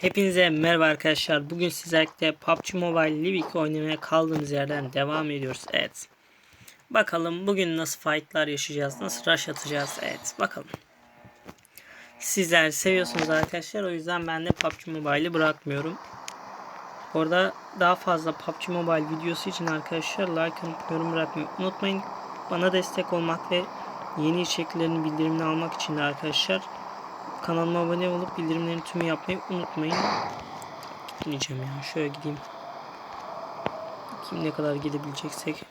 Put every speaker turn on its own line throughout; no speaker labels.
Hepinize merhaba arkadaşlar. Bugün sizlerle PUBG Mobile Live 2 oynamaya kaldığımız yerden devam ediyoruz. Evet. Bakalım bugün nasıl fightlar yaşayacağız, nasıl rush atacağız. Evet bakalım. Sizler seviyorsunuz arkadaşlar. O yüzden ben de PUBG Mobile'i bırakmıyorum. Orada daha fazla PUBG Mobile videosu için arkadaşlar like atıp yorum bırakmayı unutmayın. Bana destek olmak ve yeni içeriklerin bildirimini almak için de arkadaşlar Kanalıma abone olup bildirimlerin tümü yapmayı unutmayın. Gitmeyeceğim ya. Şöyle gideyim. Kim ne kadar gidebileceksek.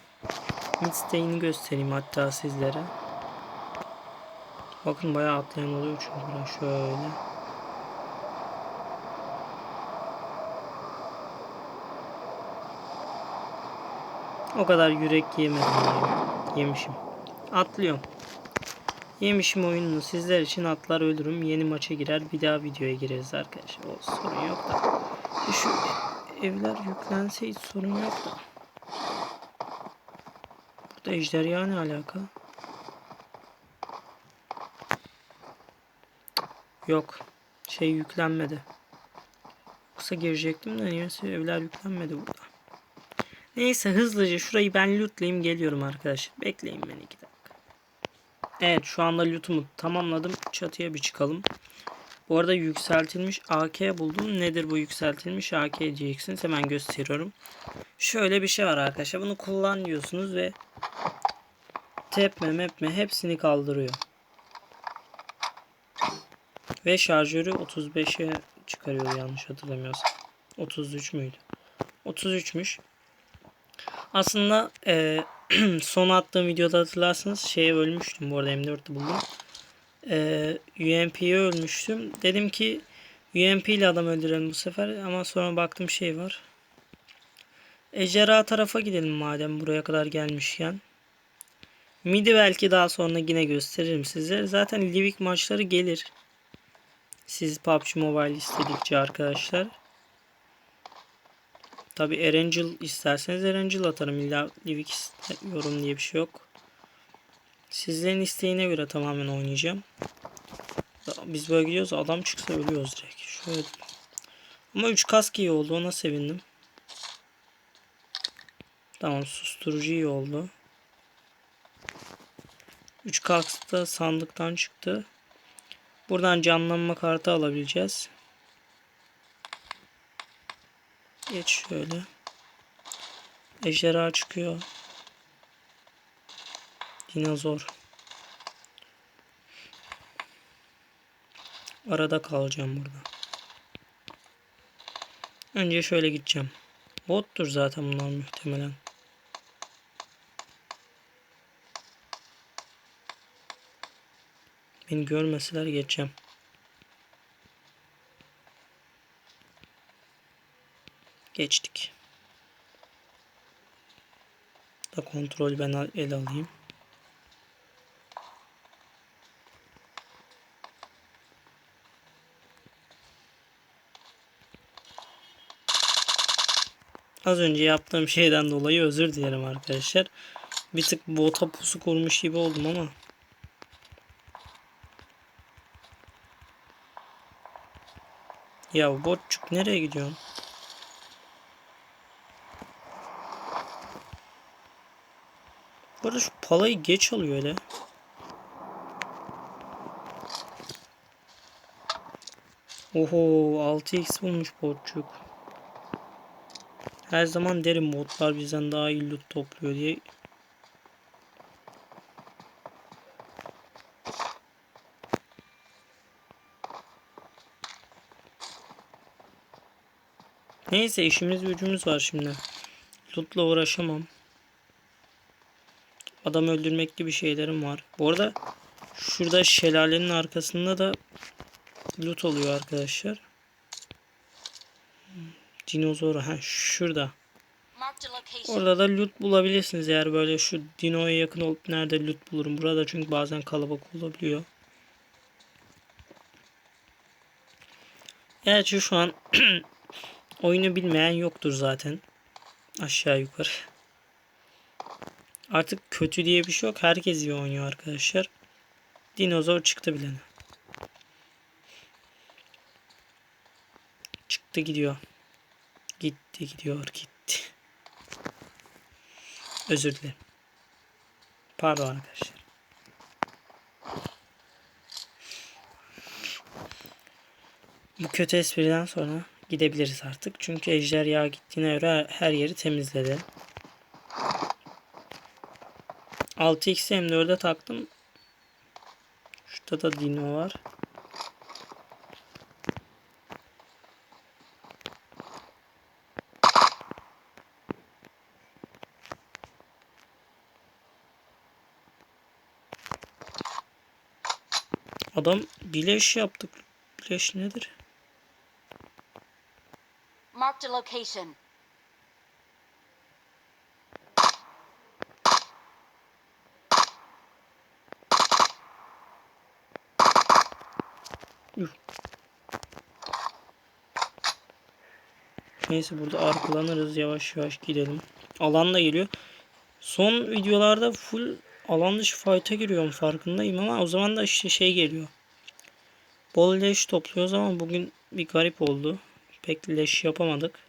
Midstay'ini göstereyim hatta sizlere. Bakın bayağı atlayan oluyor çünkü ben şöyle. O kadar yürek yemedim. Yemişim. Atlıyorum. Yemişim oyununu sizler için atlar ölürüm. Yeni maça girer bir daha videoya gireriz arkadaşlar. O sorun yok da. E Şu evler yüklense hiç sorun yok da. Burada ejderha ne alaka? Yok. Şey yüklenmedi. Yoksa girecektim de niyeyse evler yüklenmedi burada. Neyse hızlıca şurayı ben lootlayayım geliyorum arkadaşlar. Bekleyin beni iki. Evet şu anda lootumu tamamladım. Çatıya bir çıkalım. Bu arada yükseltilmiş AK buldum. Nedir bu yükseltilmiş AK diyeceksiniz. Hemen gösteriyorum. Şöyle bir şey var arkadaşlar. Bunu kullan diyorsunuz ve tepme mepme hepsini kaldırıyor. Ve şarjörü 35'e çıkarıyor yanlış hatırlamıyorsam. 33 müydü? 33'müş. Aslında eee son attığım videoda hatırlarsanız şeye ölmüştüm. Bu arada M4'te buldum. Ee, UMP'ye ölmüştüm. Dedim ki UMP ile adam öldürelim bu sefer. Ama sonra baktım şey var. Ejderha tarafa gidelim madem buraya kadar gelmişken. Midi belki daha sonra yine gösteririm size. Zaten Livik maçları gelir. Siz PUBG Mobile istedikçe arkadaşlar. Tabi Erangel isterseniz Erangel atarım. İlla Livik istiyorum diye bir şey yok. Sizlerin isteğine göre tamamen oynayacağım. Biz böyle gidiyoruz adam çıksa ölüyoruz direkt. Şöyle. Ama 3 kask iyi oldu ona sevindim. Tamam susturucu iyi oldu. 3 kask da sandıktan çıktı. Buradan canlanma kartı alabileceğiz. Geç şöyle. Ejderha çıkıyor. Dinozor. Arada kalacağım burada. Önce şöyle gideceğim. Bottur zaten bunlar muhtemelen. Beni görmeseler geçeceğim. Geçtik. Da kontrol ben el alayım. Az önce yaptığım şeyden dolayı özür dilerim arkadaşlar. Bir tık bota pusu kurmuş gibi oldum ama. Ya botçuk nereye gidiyorsun? Bu arada şu palayı geç alıyor öyle. Oho 6x bulmuş botçuk. Her zaman derim botlar bizden daha iyi loot topluyor diye. Neyse işimiz gücümüz var şimdi. Loot'la uğraşamam. Adam öldürmek gibi şeylerim var. Bu arada şurada şelalenin arkasında da loot oluyor arkadaşlar. Dinozor ha şurada. Orada da loot bulabilirsiniz eğer böyle şu dinoya yakın olup nerede loot bulurum. Burada çünkü bazen kalabalık olabiliyor. Gerçi şu an oyunu bilmeyen yoktur zaten. Aşağı yukarı. Artık kötü diye bir şey yok. Herkes iyi oynuyor arkadaşlar. Dinozor çıktı bilene. Gitti gidiyor. Gitti gidiyor gitti. Özür dilerim. Pardon arkadaşlar. Bu kötü espriden sonra gidebiliriz artık. Çünkü ejderha gittiğine göre her yeri temizledi. 6x M4'e taktım. Şurada da dino var. Adam bileş yaptık. Bileş nedir?
Marked a location.
Neyse burada arkalanırız yavaş yavaş gidelim. Alan da geliyor. Son videolarda full alan dışı fight'a giriyorum farkındayım ama o zaman da işte şey geliyor. Bol leş topluyoruz ama bugün bir garip oldu. Pek leş yapamadık.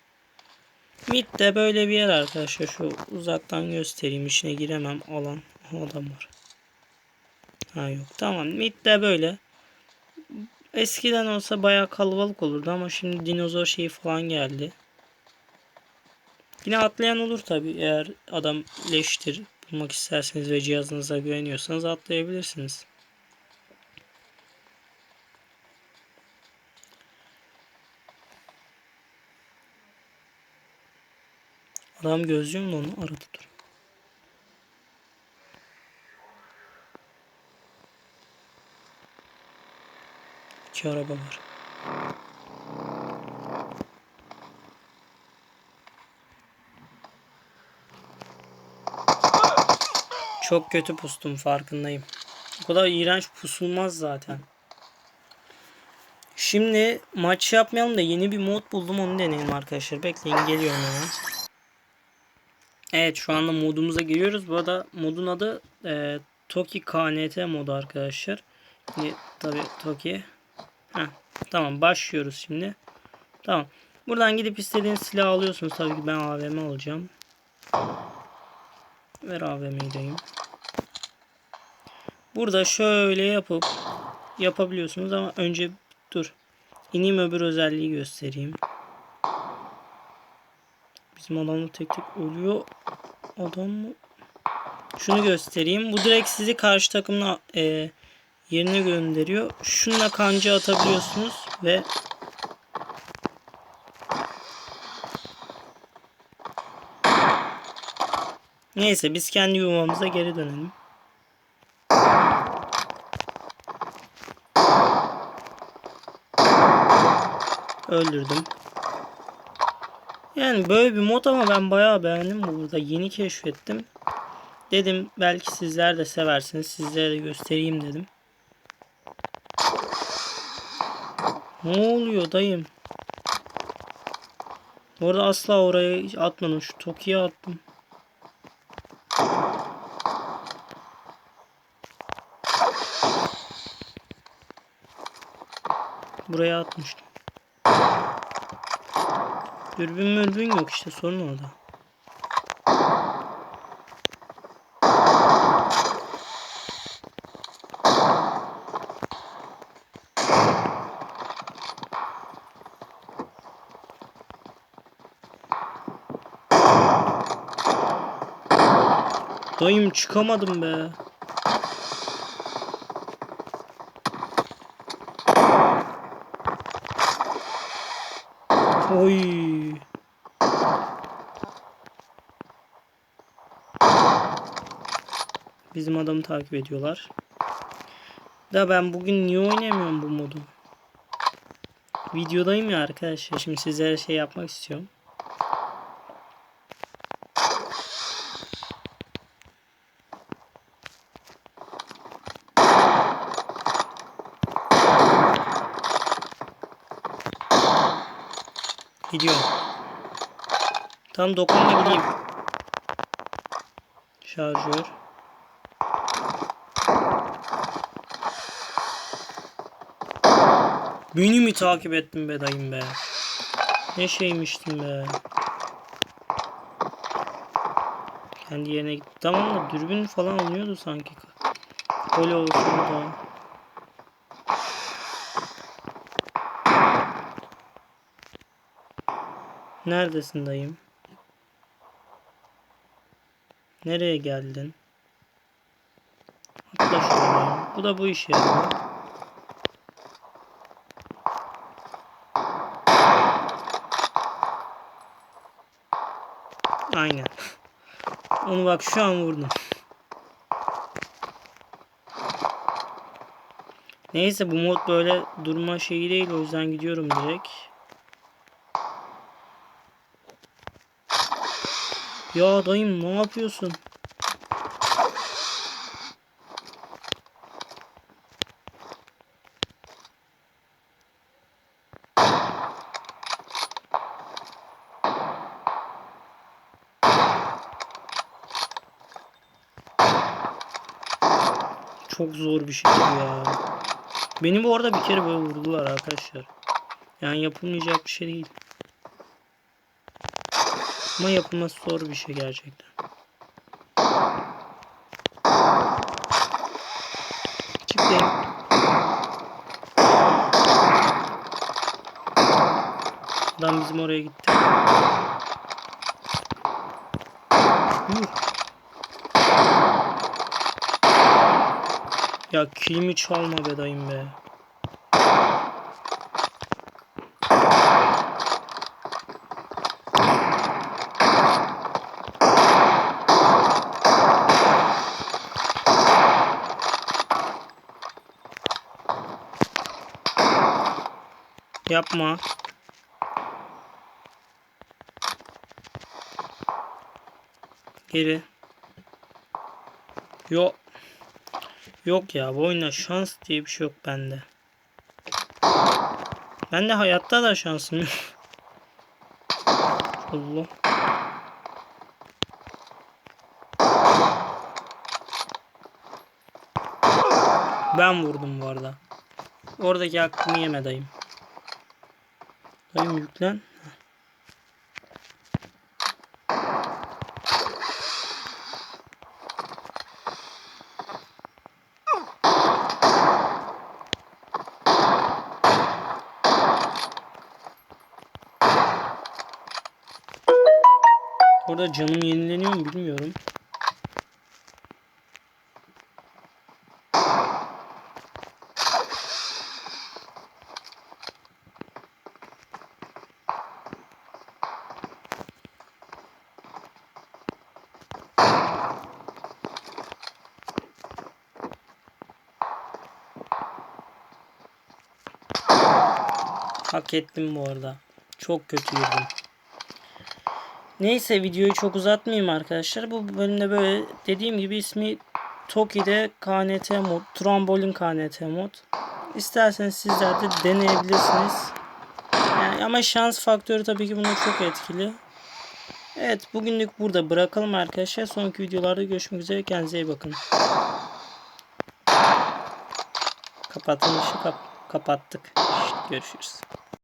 Mid de böyle bir yer arkadaşlar. Şu uzaktan göstereyim. içine giremem alan. Adam var. Ha yok. Tamam. Mid de böyle. Eskiden olsa bayağı kalabalık olurdu ama şimdi dinozor şeyi falan geldi. Yine atlayan olur tabi eğer adam leştir bulmak isterseniz ve cihazınıza güveniyorsanız atlayabilirsiniz. Adam gözlüyor mu onu aradı dur. İki araba var. Çok kötü pustum farkındayım. Bu kadar iğrenç pusulmaz zaten. Şimdi maç yapmayalım da yeni bir mod buldum onu deneyelim arkadaşlar. Bekleyin geliyorum hemen. Evet şu anda modumuza giriyoruz. Bu arada modun adı e, Toki KNT modu arkadaşlar. Şimdi tabi Toki. Heh, tamam başlıyoruz şimdi. Tamam. Buradan gidip istediğiniz silahı alıyorsunuz. Tabii ki ben AVM alacağım. Ver AVM'yi deyim. Burada şöyle yapıp yapabiliyorsunuz ama önce dur. İneyim öbür özelliği göstereyim. Bizim adamla tek tek ölüyor. Adam mı? Şunu göstereyim. Bu direkt sizi karşı takımla e, yerine gönderiyor. Şununla kanca atabiliyorsunuz ve Neyse biz kendi yuvamıza geri dönelim. Öldürdüm. Yani böyle bir mod ama ben bayağı beğendim bu burada. Yeni keşfettim. Dedim belki sizler de seversiniz. Sizlere de göstereyim dedim. Ne oluyor dayım? Bu arada asla oraya atmadım. Şu Toki'ye attım. Buraya atmıştım. Dürbün mürbün yok işte sorun orada. Dayım çıkamadım be. Oy. Bizim adamı takip ediyorlar. Da ben bugün niye oynamıyorum bu modu? Videodayım ya arkadaşlar. Şimdi sizlere şey yapmak istiyorum. Gidiyorum. Tam dokunabileyim. Şarjör. Beni mi takip ettin be dayım be? Ne şeymiştim be. Kendi yerine gitti. Tamam da dürbün falan alınıyordu sanki. Öyle olsun da. Neredesin dayım? Nereye geldin? Atla şuraya. Bu da bu işe yarıyor. Aynen. Onu bak şu an vurdum. Neyse bu mod böyle durma şeyi değil o yüzden gidiyorum direkt. Ya dayım ne yapıyorsun? Çok zor bir şey ya. Beni bu arada bir kere böyle vurdular arkadaşlar. Yani yapılmayacak bir şey değil. Ama yapılması zor bir şey gerçekten. Çıkayım. Adam bizim oraya gitti. Ya kilimi çalma be dayım be. Yapma. Geri. Yok. Yok ya bu oyunda şans diye bir şey yok bende. Ben de hayatta da şansım yok. Allah. Ben vurdum bu arada. Oradaki hakkımı yeme dayım. Dayım yüklen. Orada canım yenileniyor mu bilmiyorum. Hak ettim bu arada. Çok kötü girdim. Neyse videoyu çok uzatmayayım arkadaşlar. Bu bölümde böyle dediğim gibi ismi Toki'de KNT mod, Trambolin KNT mod. İsterseniz sizler de deneyebilirsiniz. Yani ama şans faktörü tabii ki buna çok etkili. Evet bugünlük burada bırakalım arkadaşlar. Sonraki videolarda görüşmek üzere. Kendinize iyi bakın. Kapatılmışı kap kapattık. Görüşürüz.